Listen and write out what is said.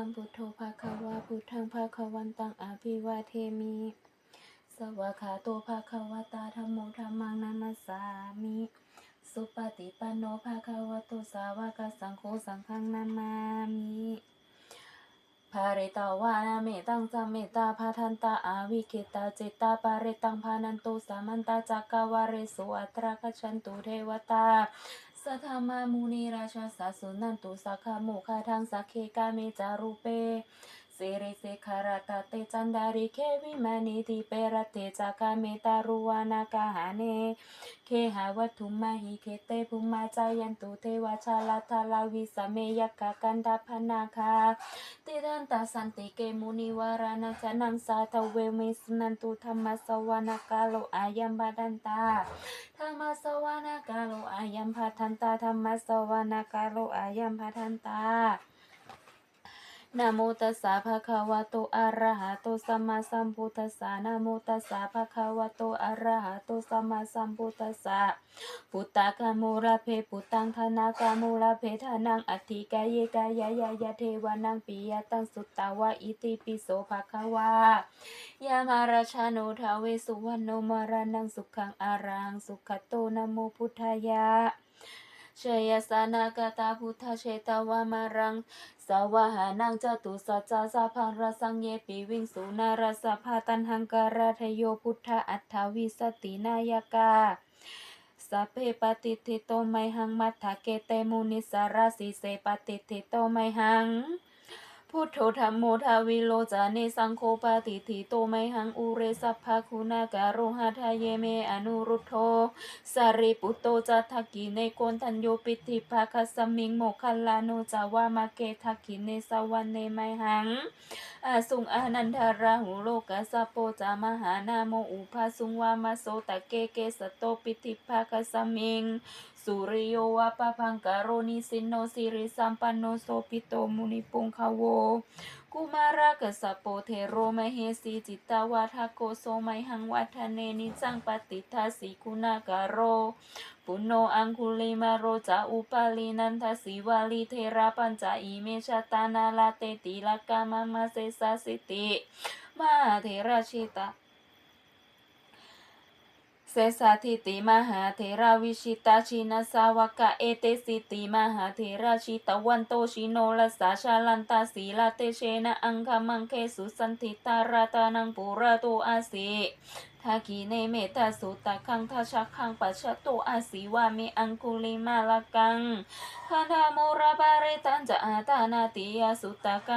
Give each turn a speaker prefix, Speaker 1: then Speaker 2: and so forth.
Speaker 1: สัมพุทโธภาควะพุทธังภาควันตังอภิวาเทมิสวาขาโตภาควตาธัมโมธัมมังนามัสสามิ สุปฏิปันโนภาควะโตสาวกสังโฆสังฆังนามามิภาริตาวานาเมตังจามเมตตาภาทันตาอาวิเคตาเจตตาปาริตังภานันโตสามันตาจักกวาเรสุอัตราคชันตุเทวตา สัทธามามูนีราชาสาสุนันตุสักขโมคาทางสักเคกาเมจารุเป สิริเสขารตเตจันดาริเควิมานิติเปรตเตจากาเมตารุวานากาหาเน เคหาวัตุมาหิเคเตภุมาจายันตุเทวชาลาทาลาวิสเมยกะกันดาพนาคาติทันตาสันติเกมุนิวารานาจนังสาทเวเมสนันตุธรรมสวานากาโลอายัมบาดันตาธรรมสวานากาโลอายัมพัทันตาธรรมสวานากาโลอายัมพัทันตา นะโมตัสสะภะคะวะโตอะระหะโตสัมมาสัมพุทธัสสะนะโมตัสสะภะคะวะโตอะระหะโตสัมมาสัมพุทธัสสะพุตตะกะโมระเพปุตตังธนากะโมระเพทานังอัตถิกายเยกายายายะเทวานังปิยตังสุตตาวะอิติปิโสภะคะวายามาราชาโนทาเวสุวรรณโนมารานังสุขังอารังสุขโตนะโมพุทธายะ เชยสานากตาพุทธเชตวามารังสาวหานังจตุสัจจาสาพังรสังเยปิวิงสุนารสภาตันหังการาทโยพุทธอัฏฐวิสตินายกาสัพเพปฏิทิโตไมหังมัทธเกเตมุนิสาราสิเสปฏิทิโตไมหัง พุทโธธรรมโมทาวิโลจาเนสังโฆปฏิทิโตไมหังอุเรสัพพะคุณาการุหาทาเยเมอนุรุทโธสารีปุตโตจัตถกิในโกนทันโยปิติภาคสมิงโมคัลลาโนจาวามาเกทักิเนสวันเนไมหังอาสุงอานันทาราหุโลกัสะโปจามหานาโมอุภาสุงวามาโสตะเกเกสตโตปิติภาคสมิง สุริโยวะปะพังกโรนิสินโนสิริสัมปันโนโสปิโตมุนิปุงคาโว กุมารากสสะโปเทโรมเหสีจิตตาวาทาโกโสไมหังวัฒเนนิจังปฏิทาสีคุณากโร ปุโนอังคุลิมาโรจาอุปาลีนันทสีวาลีเทระปัญจอิเมชตานาลาเตติลกามามาเสสาสิติ มาเทราชิตา เสสาธิติมหาเทราวิชิตาชินาสาวกะเอเตสิติมหาเทราชิตวันโตชิโนลสาชาลันตาสีลาเตเชนะอังคมังเคสุสันติตาราตานังปุระโตอาสิทากีเนเมตาสุตะคังทาชักคังปัชชะโตอาศิวามิอังคุลิมาลกังคันธาโมระบาเรตันจะอาตานาติยาสุตะกัง